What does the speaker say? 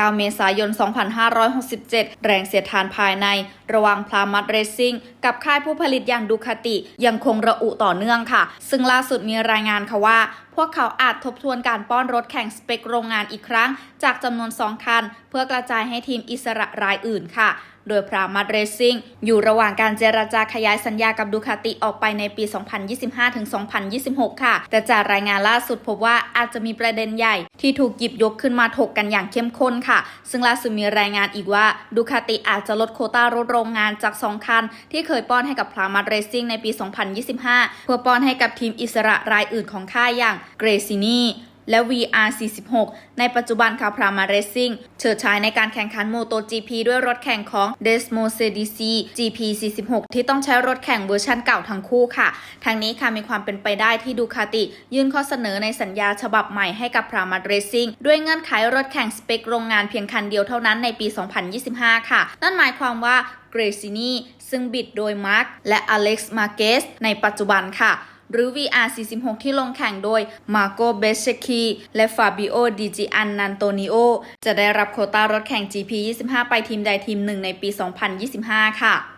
9 เมษายน 2567 แรงเสียดทานภายใน ระหว่างพลามัดเรซซิ่งกับค่ายผู้ผลิตอย่างดูคาติยังคงระอุต่อเนื่องค่ะ ซึ่งล่าสุดมีรายงานค่ะว่าพวกเขาอาจทบทวนการป้อนรถแข่งสเปคโรงงานอีกครั้ง จากจำนวน 2 คัน เพื่อกระจายให้ทีมอิสระรายอื่นค่ะ โดยพรามัดเรซิ่งอยู่ระหว่างการเจราจาขยายสัญญากับดูคาติออกไปในปี 2025-2026 ค่ะ แต่จากรายงานล่าสุดพบว่าอาจจะมีประเด็นใหญ่ที่ถูกหยิบยกขึ้นมาถกกันอย่างเข้มข้นค่ะ ซึ่งล่าสุดมีรายงานอีกว่าดูคาติอาจจะลดโคต้ารถโรงงานจาก 2 คัน ที่เคยป้อนให้กับพรามัดเรซิ่งในปี 2025 เพื่อป้อนให้กับทีมอิสระรายอื่นของค่ายอย่างเกรซินีและ VR46 ในปัจจุบันค่ะพรามาเรซซิ่งเฉิดฉายในการแข่งขันโมโต GP ด้วยรถแข่งของ Desmo CDC GP46 ที่ต้องใช้รถแข่งเวอร์ชันเก่าทั้งคู่ค่ะ ทางนี้ค่ะมีความเป็นไปได้ที่ดูคาติ ยื่นข้อเสนอในสัญญาฉบับใหม่ให้กับพรามาเรซซิ่งด้วยเงื่อนไขรถแข่งสเปคโรงงานเพียงคันเดียวเท่านั้นในปี 2025 ค่ะ นั่นหมายความว่าเกรซินีซึ่งบิดโดยมาร์คและอเล็กซ์มาเกสในปัจจุบันค่ะ หรือ VR46 ที่ลงแข่งโดยมาโกเบเชคีและฟาบิโอดิจิอันนันโตนิโอจะได้รับโคต้ารถแข่ง GP25 ไปทีมใดทีมหนึ่งในปี 2025 ค่ะ